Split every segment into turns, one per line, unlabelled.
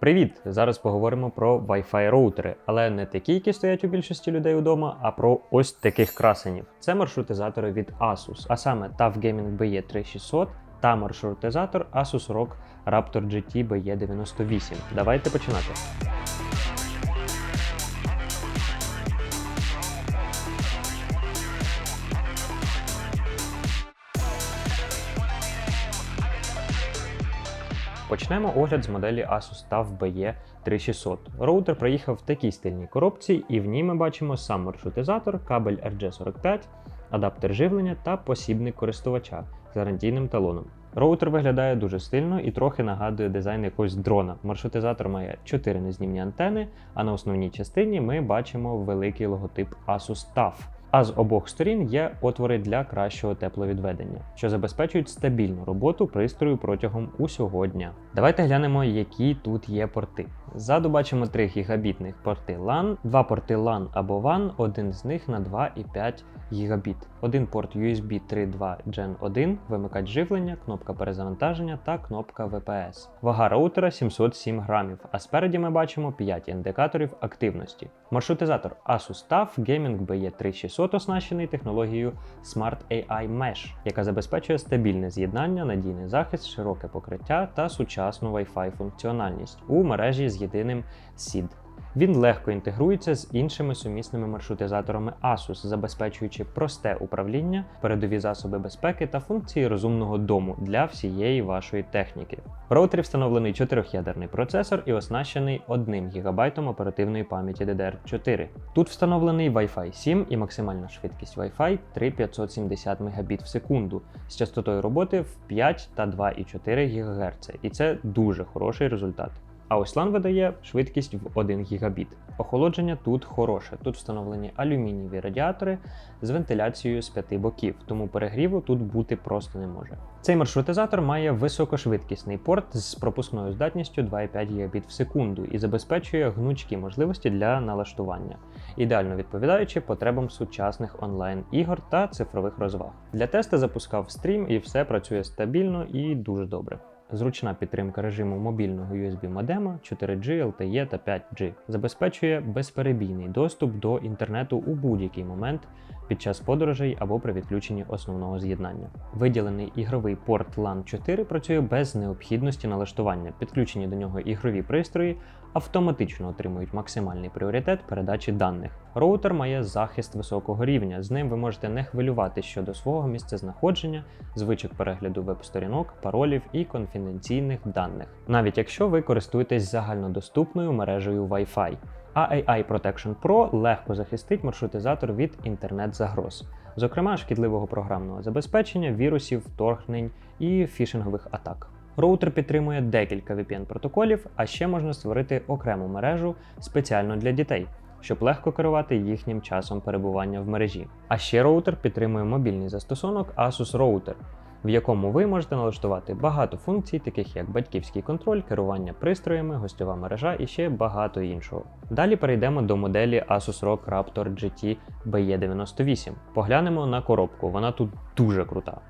Привіт! Зараз поговоримо про Wi-Fi роутери, але не такі, які стоять у більшості людей удома, а про ось таких красенів. Це маршрутизатори від Asus, а саме TUF Gaming BE 3600 та маршрутизатор Asus ROG Raptor GT BE98. Давайте починати. Почнемо огляд з моделі Asus TUF BE 3600. Роутер приїхав в такій стильній коробці, і в ній ми бачимо сам маршрутизатор, кабель RJ45, адаптер живлення та посібник користувача з гарантійним талоном. Роутер виглядає дуже стильно і трохи нагадує дизайн якогось дрона. Маршрутизатор має 4 незнімні антени, а на основній частині ми бачимо великий логотип Asus TUF. А з обох сторін є отвори для кращого тепловідведення, що забезпечують стабільну роботу пристрою протягом усього дня. Давайте глянемо, які тут є порти. Ззаду бачимо 3 гігабітних порти LAN, два порти LAN або WAN, один з них на 2,5 гігабіт, один порт USB 3.2 Gen 1, вимикач живлення, кнопка перезавантаження та кнопка VPS. Вага роутера 707 грамів, а спереді ми бачимо 5 індикаторів активності. Маршрутизатор Asus TUF Gaming BE 3600 оснащений технологією Smart AI Mesh, яка забезпечує стабільне з'єднання, надійний захист, широке покриття та сучасну Wi-Fi функціональність у мережі з єдиним SID. Він легко інтегрується з іншими сумісними маршрутизаторами Asus, забезпечуючи просте управління, передові засоби безпеки та функції розумного дому для всієї вашої техніки. В роутері встановлений 4-ядерний процесор і оснащений 1 ГБ оперативної пам'яті DDR4. Тут встановлений Wi-Fi 7 і максимальна швидкість Wi-Fi 3570 Мбіт в секунду з частотою роботи в 5 та 2,4 ГГц. І це дуже хороший результат. А ось видає швидкість в 1 гігабіт. Охолодження тут хороше. Тут встановлені алюмінієві радіатори з вентиляцією з п'яти боків, тому перегріву тут бути просто не може. Цей маршрутизатор має високошвидкісний порт з пропускною здатністю 2,5 Гбіт в секунду і забезпечує гнучкі можливості для налаштування, ідеально відповідаючи потребам сучасних онлайн-ігор та цифрових розваг. Для тесту запускав стрім і все працює стабільно і дуже добре. Зручна підтримка режиму мобільного USB модема 4G, LTE та 5G забезпечує безперебійний доступ до інтернету у будь-який момент під час подорожей або при відключенні основного з'єднання. Виділений ігровий порт LAN 4 працює без необхідності налаштування. Підключені до нього ігрові пристрої автоматично отримують максимальний пріоритет передачі даних. Роутер має захист високого рівня. З ним ви можете не хвилювати щодо свого місцезнаходження, звичок перегляду веб-сторінок, паролів і конфіденційних даних, навіть якщо ви користуєтесь загальнодоступною мережею Wi-Fi. А AI Protection Pro легко захистить маршрутизатор від інтернет-загроз, зокрема шкідливого програмного забезпечення, вірусів, вторгнень і фішингових атак. Роутер підтримує декілька VPN-протоколів, а ще можна створити окрему мережу спеціально для дітей, щоб легко керувати їхнім часом перебування в мережі. А ще роутер підтримує мобільний застосунок Asus Router, в якому ви можете налаштувати багато функцій, таких як батьківський контроль, керування пристроями, гостьова мережа і ще багато іншого. Далі перейдемо до моделі Asus ROG Raptor GT BE98. Поглянемо на коробку, вона тут дуже крута.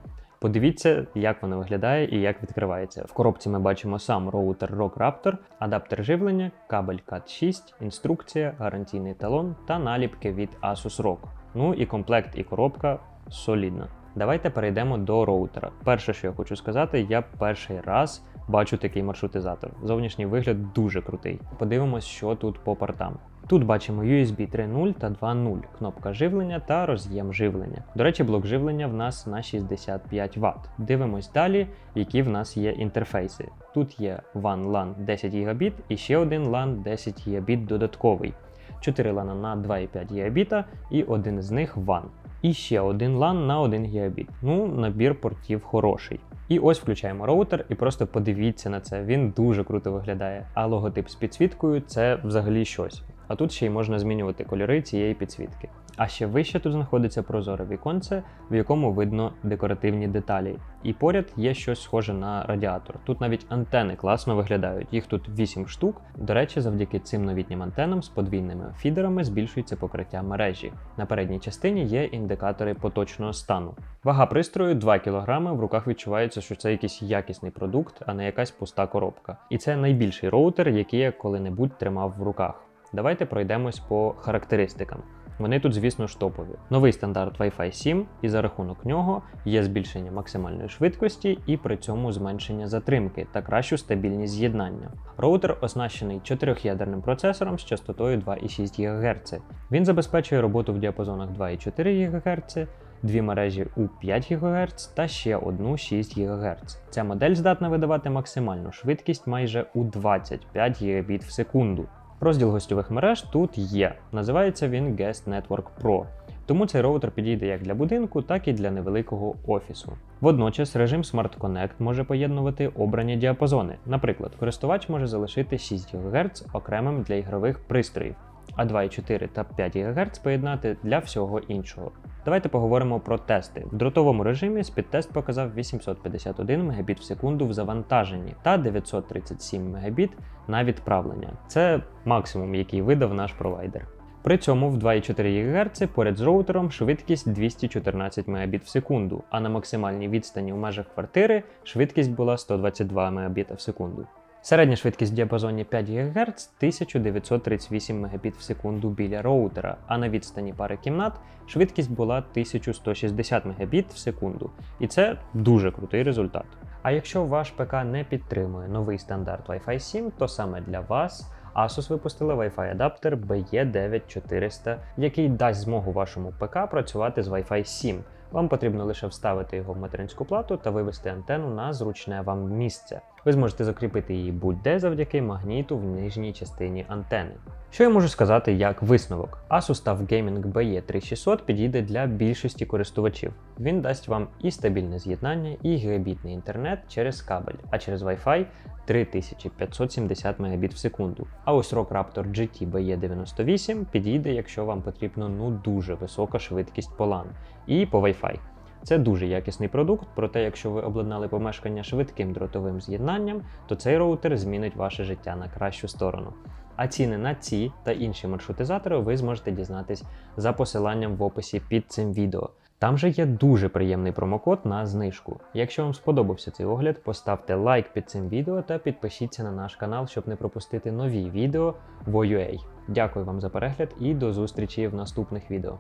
Подивіться, як вона виглядає і як відкривається. В коробці ми бачимо сам роутер ROG Raptor, адаптер живлення, кабель CAT6, інструкція, гарантійний талон та наліпки від Asus ROG. Ну і комплект і коробка солідна. Давайте перейдемо до роутера. Перше, що я хочу сказати, я перший раз бачу такий маршрутизатор. Зовнішній вигляд дуже крутий. Подивимось, що тут по портам. Тут бачимо USB 3.0 та 2.0, кнопка живлення та роз'єм живлення. До речі, блок живлення в нас на 65 Вт. Дивимось далі, які в нас є інтерфейси. Тут є WAN LAN 10 Гбіт і ще один LAN 10 Гбіт додатковий. 4 LAN на 2,5 Гбіта і один з них WAN. І ще один LAN на 1 Гбіт. Ну, набір портів хороший. І ось включаємо роутер, і просто подивіться на це. Він дуже круто виглядає. А логотип з підсвіткою це взагалі щось. А тут ще й можна змінювати кольори цієї підсвітки. А ще вище тут знаходиться прозоре віконце, в якому видно декоративні деталі. І поряд є щось схоже на радіатор. Тут навіть антени класно виглядають. Їх тут 8 штук. До речі, завдяки цим новітнім антенам з подвійними фідерами збільшується покриття мережі. На передній частині є індикатори поточного стану. Вага пристрою 2 кг, в руках відчувається, що це якийсь якісний продукт, а не якась пуста коробка. І це найбільший роутер, який я коли-небудь тримав в руках. Давайте пройдемось по характеристикам. Вони тут, звісно ж, топові. Новий стандарт Wi-Fi 7, і за рахунок нього є збільшення максимальної швидкості і при цьому зменшення затримки та кращу стабільність з'єднання. Роутер оснащений 4-ядерним процесором з частотою 2,6 ГГц. Він забезпечує роботу в діапазонах 2,4 ГГц, дві мережі у 5 ГГц та ще одну 6 ГГц. Ця модель здатна видавати максимальну швидкість майже у 25 Гбіт в секунду. Розділ гостьових мереж тут є. Називається він Guest Network Pro. Тому цей роутер підійде як для будинку, так і для невеликого офісу. Водночас режим Smart Connect може поєднувати обрані діапазони. Наприклад, користувач може залишити 6 ГГц окремим для ігрових пристроїв, а 2,4 та 5 ГГц поєднати для всього іншого. Давайте поговоримо про тести. В дротовому режимі спідтест показав 851 Мбіт в секунду в завантаженні та 937 Мбіт на відправлення. Це максимум, який видав наш провайдер. При цьому в 2,4 ГГц поряд з роутером швидкість 214 Мбіт в секунду, а на максимальній відстані у межах квартири швидкість була 122 Мбіт в секунду. Середня швидкість в діапазоні 5 ГГц 1938 Мбіт в секунду біля роутера, а на відстані пари кімнат швидкість була 1160 Мбіт в секунду. І це дуже крутий результат. А якщо ваш ПК не підтримує новий стандарт Wi-Fi 7, то саме для вас Asus випустили Wi-Fi адаптер BE9400, який дасть змогу вашому ПК працювати з Wi-Fi 7. Вам потрібно лише вставити його в материнську плату та вивести антенну на зручне вам місце. Ви зможете закріпити її будь-де завдяки магніту в нижній частині антени. Що я можу сказати як висновок? Asus TUF Gaming BE3600 підійде для більшості користувачів. Він дасть вам і стабільне з'єднання, і гігабітний інтернет через кабель, а через Wi-Fi 3570 Мбіт в секунду. А ось Rock Raptor GT BE98 підійде, якщо вам потрібно ну дуже висока швидкість по LAN і по Wi-Fi. Це дуже якісний продукт, проте якщо ви обладнали помешкання швидким дротовим з'єднанням, то цей роутер змінить ваше життя на кращу сторону. А ціни на ці та інші маршрутизатори ви зможете дізнатись за посиланням в описі під цим відео. Там же є дуже приємний промокод на знижку. Якщо вам сподобався цей огляд, поставте лайк під цим відео та підпишіться на наш канал, щоб не пропустити нові відео в OUA. Дякую вам за перегляд і до зустрічі в наступних відео.